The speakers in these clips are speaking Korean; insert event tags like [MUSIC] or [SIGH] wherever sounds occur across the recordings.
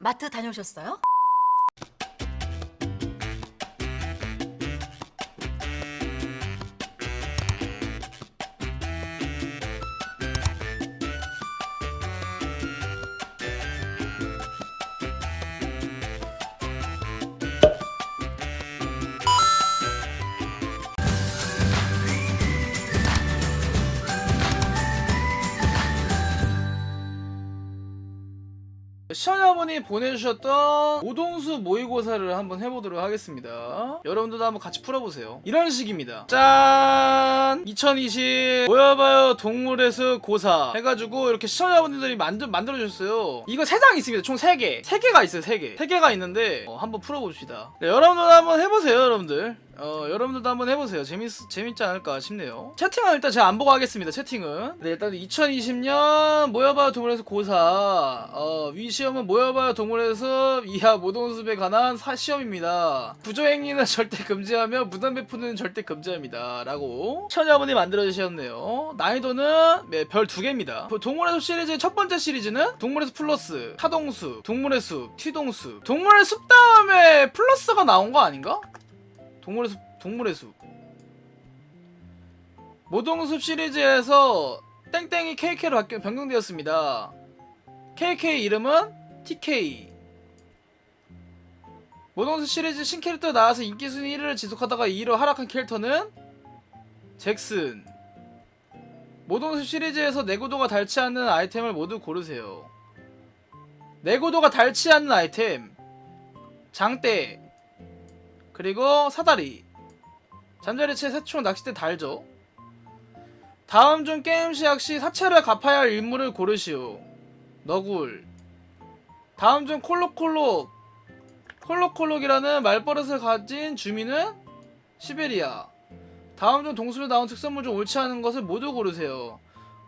마트 다녀오셨어요? 시청자분이 보내주셨던 오동수 모의고사를 한번 해보도록 하겠습니다. 여러분들도 한번 같이 풀어보세요. 이런 식입니다. 짠! 2020 모여봐요 동물의 숲 고사 해가지고 이렇게 시청자분들이 만들, 만들어주셨어요. 이거 3장 있습니다. 총 3개. 3개가 있어요, 3개. 3개가 있는데 어, 한번 풀어봅시다. 네, 여러분들도 한번 해보세요, 여러분들. 어, 여러분들도 한번 해보세요. 재밌, 재밌지 않을까 싶네요. 채팅은 일단 제가 안 보고 하겠습니다. 채팅은. 네, 일단 2020년 모여봐요 동물에서 고사. 어, 위 시험은 모여봐요 동물에서 이하 모동숲에 관한 사 시험입니다. 부조행위는 [LAUGHS] 절대 금지하며 무단 배포는 절대 금지합니다. 라고 처녀분이 만들어주셨네요. 난이도는 네, 별 두 개입니다. 동물의 숲 시리즈의 첫 번째 시리즈는 동물의 숲 플러스, 타동숲, 동물의 숲, 튀동숲. 동물의 숲 다음에 플러스가 나온 거 아닌가? 동물의 숲 동물의 숲 모동숲 시리즈에서 땡땡이 KK로 바뀌 변경되었습니다. KK 이름은 TK. 모동숲 시리즈 신캐릭터 나와서 인기 순위 1위를 지속하다가 2위로 하락한 캐릭터는 잭슨. 모동숲 시리즈에서 내구도가 닳지 않는 아이템을 모두 고르세요. 내구도가 닳지 않는 아이템. 장대. 그리고 사다리. 잠자리채 새총 낚싯대 달죠. 다음 중 게임 시작 시 사채를 갚아야 할 인물을 고르시오. 너굴. 다음 중 콜록콜록. 콜록콜록이라는 말버릇을 가진 주민은 시베리아. 다음 중 동숲에 나온 특산물 중 옳지 않은 것을 모두 고르세요.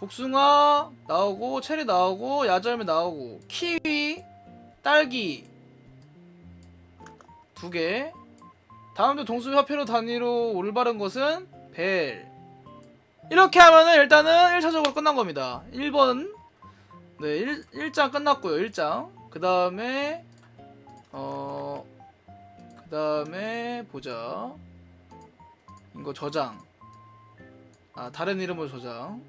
복숭아 나오고 체리 나오고 야절미 나오고 키위 딸기 두개 다음 주 동수 협회로 단위로 올바른 것은 벨. 이렇게 하면은 일단은 1차적으로 끝난 겁니다. 1번. 네, 1, 1장 끝났고요. 1장. 그 다음에, 어, 그 다음에, 보자. 이거 저장. 아, 다른 이름으로 저장.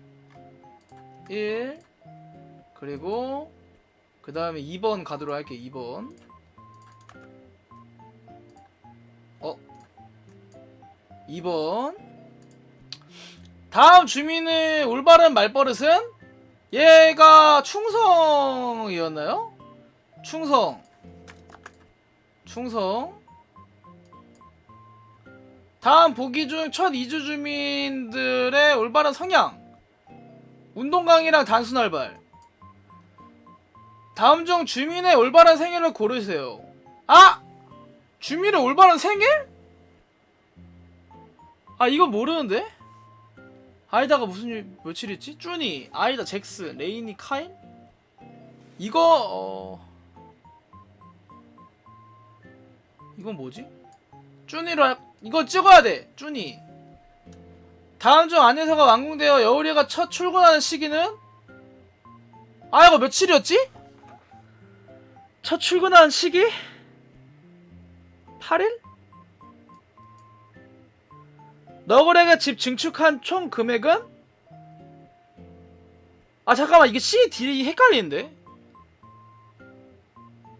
1. 그리고, 그 다음에 2번 가도록 할게요. 2번. 2번 다음 주민의 올바른 말버릇은 얘가 충성이었나요? 충성 충성 다음 보기 중첫 이주 주민들의 올바른 성향 운동강이랑 단순할발 다음 중 주민의 올바른 생일을 고르세요 아! 주민의 올바른 생일? 아 이건 모르는데? 아이다가 무슨 일, 며칠이지? 쭈니, 아이다, 잭스, 레이니, 카인? 이거 어... 이건 뭐지? 쭈니로 할... 이거 찍어야 돼 쭈니 다음 중 안에서가 완공되어 여우리가 첫 출근하는 시기는? 아 이거 며칠이었지? 첫 출근하는 시기? 8일? 너구리가 집 증축한 총 금액은? 아 잠깐만 이게 C, D 헷갈리는데?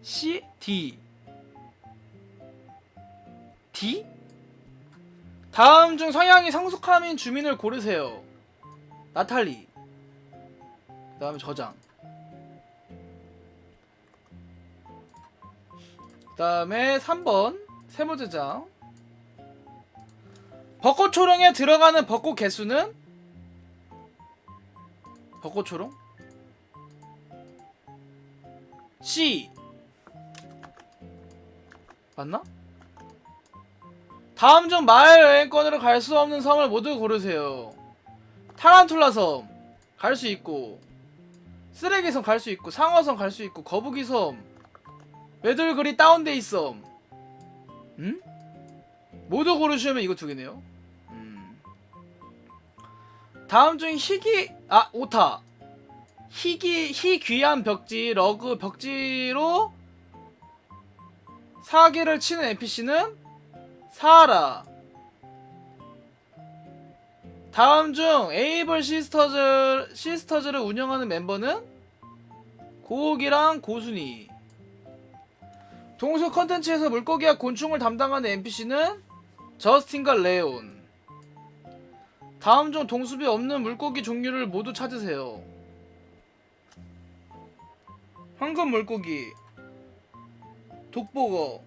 C, D D? 다음 중 성향이 성숙함인 주민을 고르세요 나탈리 그 다음에 저장 그 다음에 3번 세무제장 벚꽃 초롱에 들어가는 벚꽃 개수는 벚꽃 초롱 C 맞나? 다음 중 마을 여행권으로 갈 수 없는 섬을 모두 고르세요. 타란툴라 섬 갈 수 있고 쓰레기 섬 갈 수 있고 상어 섬 갈 수 있고 거북이 섬 외돌그리 다운데이 섬 음? 모두 고르시면 이거 두 개네요. 음. 다음 중 희귀 아 오타 희귀 희귀한 벽지 러그 벽지로 사기를 치는 NPC는 사하라. 다음 중 에이블 시스터즈 시스터즈를 운영하는 멤버는 고옥이랑 고순이. 동수 컨텐츠에서 물고기와 곤충을 담당하는 NPC는 저스틴과 레온. 다음 중 동숲이 없는 물고기 종류를 모두 찾으세요. 황금 물고기, 독보거.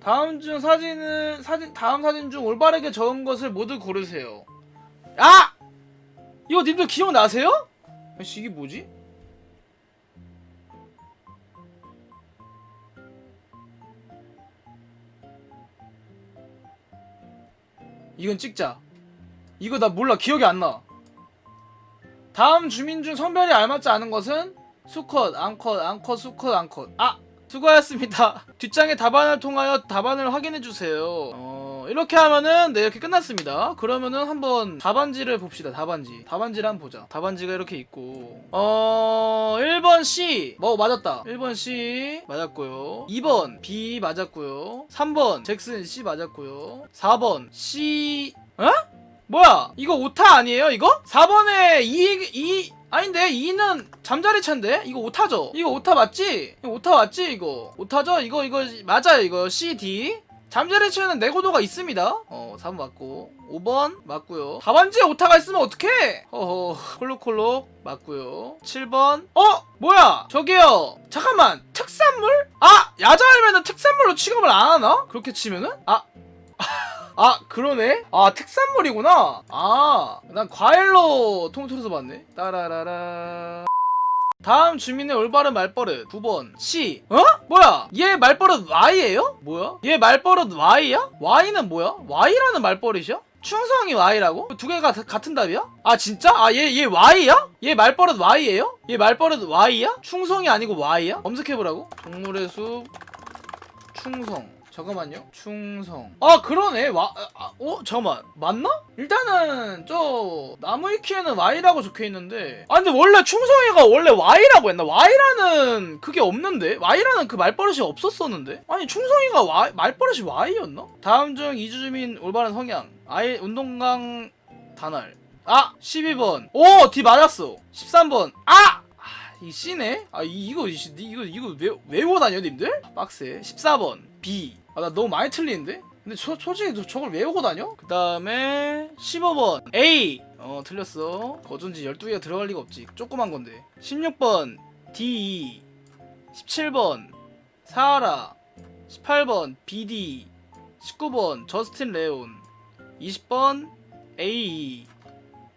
다음 중 사진은 사진 다음 사진 중 올바르게 적은 것을 모두 고르세요. 아! 이거 님들 기억나세요? 이게 뭐지? 이건 찍자. 이거 나 몰라 기억이 안 나. 다음 주민 중 성별이 알맞지 않은 것은 수컷, 암컷, 암컷, 수컷, 암컷. 아 수고하셨습니다. [LAUGHS] 뒷장의 답안을 통하여 답안을 확인해 주세요. 어, 이렇게 하면은 네 이렇게 끝났습니다. 그러면은 한번 답안지를 봅시다. 답안지. 답안지를 한번 보자. 답안지가 이렇게 있고 어 1번 C 뭐 맞았다. 1번 C 맞았고요. 2번 B 맞았고요. 3번 잭슨 C 맞았고요. 4번 C 어? 뭐야? 이거 오타 아니에요? 이거? 4번에 2, 2 아닌데 2는 잠자리 차인데? 이거 오타죠? 이거 오타 맞지? 이거 오타 맞지 이거? 오타죠? 이거 이거 맞아요 이거 C, D 잠자리 차에는 내고도가 있습니다. 어 4번 맞고. 5번 맞고요. 답안지에 오타가 있으면 어떡해? 허허. 콜록콜록 맞고요. 7번. 어? 뭐야? 저기요. 잠깐만. 특산물? 아! 야자알면은 특산물로 취급을 안 하나? 그렇게 치면은? 아. [LAUGHS] 아 그러네? 아 특산물이구나. 아난 과일로 통틀어서 봤네. 따라라라 다음 주민의 올바른 말버릇 9번 C 어? 뭐야 얘 말버릇 Y예요? 뭐야? 얘 말버릇 Y야? Y는 뭐야? Y라는 말버릇이야? 충성이 Y라고? 두 개가 다- 같은 답이야? 아 진짜? 아 얘 얘 Y야? 얘 말버릇 Y예요? 얘 말버릇 Y야? 충성이 아니고 Y야? 검색해보라고? 동물의 숲 충성 잠깐만요 충성 아 그러네 와 아, 어 잠깐만 맞나? 일단은 저 나무위키에는 Y라고 적혀 있는데 아 근데 원래 충성이가 원래 Y라고 했나? Y라는 그게 없는데? Y라는 그 말버릇이 없었었는데? 아니 충성이가 Y, 말버릇이 Y였나? 다음 중 이주주민 올바른 성향 아이 운동강 단알 아 12번 오 D 맞았어 13번 아! 이 C네? 아 이, 이거 이- 이거 이거 외, 외우고 다녀 님들? 빡세 14번 B 아 나 너무 많이 틀리는데? 근데 저, 솔직히 저, 저걸 외우고 다녀? 그 다음에 15번. A 어 틀렸어. 거전지 12개가 들어갈 리가 없지. 조그만 건데. 16번. D 17번. 사하라. 18번. BD 19번. 저스틴 레온. 20번. A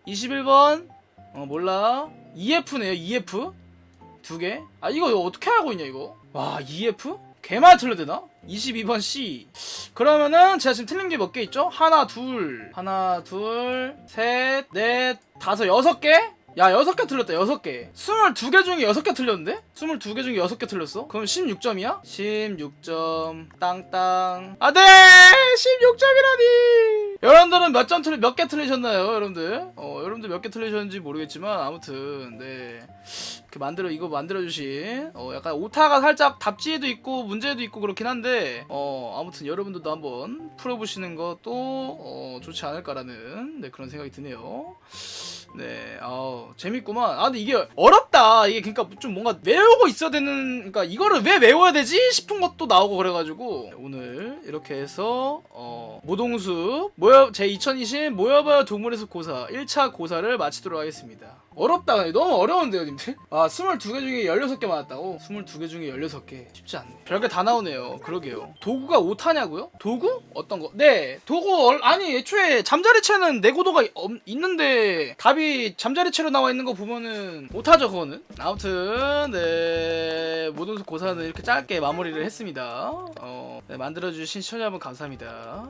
21번. 어 몰라. EF네요 EF 두 개? 아 이거 이거 어떻게 알고 있냐 이거? 와 EF? 개만 틀려야 되나? 22번 C 그러면은 제가 지금 틀린 게 몇 개 있죠? 하나 둘 하나 둘셋넷 다섯 여섯 개? 야 여섯 개 틀렸다 여섯 개 22개 중에 여섯 개 틀렸는데? 22개 중에 여섯 개 틀렸어? 그럼 16점이야? 16점 땅땅 아네 16점이라니 여러분들은 몇 점 틀리 몇개 틀리셨나요 여러분들? 어 여러분들 몇 개 틀리셨는지 모르겠지만 아무튼 네 이렇게 만들어 이거 만들어 주신 어 약간 오타가 살짝 답지에도 있고 문제도 있고 그렇긴 한데 어 아무튼 여러분들도 한번 풀어 보시는 것도 어 좋지 않을까라는 네 그런 생각이 드네요. 네, 아우 재밌구만. 아 근데 이게 어렵다. 이게 그러니까 좀 뭔가 외우고 있어야 되는, 그러니까 이거를 왜 외워야 되지 싶은 것도 나오고 그래가지고 오늘 이렇게 해서 어 모동숲 모여 제 2020 모여봐요 동물의 숲 고사 1차 고사를 마치도록 하겠습니다. 어렵다. 근데 너무 어려운데요, 님들? 아 22개 중에 16개 맞았다고? 22개 중에 16개 쉽지 않네. 별게 다 나오네요. 그러게요. 도구가 오타냐고요? 도구? 어떤 거? 네, 도구 얼- 아니 애초에 잠자리 채는 내고도가 없- 있는데 답이 잠자리채로 나와 있는 거 보면은 못하죠 그거는. 아무튼 네 모든 고사는 이렇게 짧게 마무리를 했습니다. 어, 네, 만들어주신 시청자 여러분 감사합니다.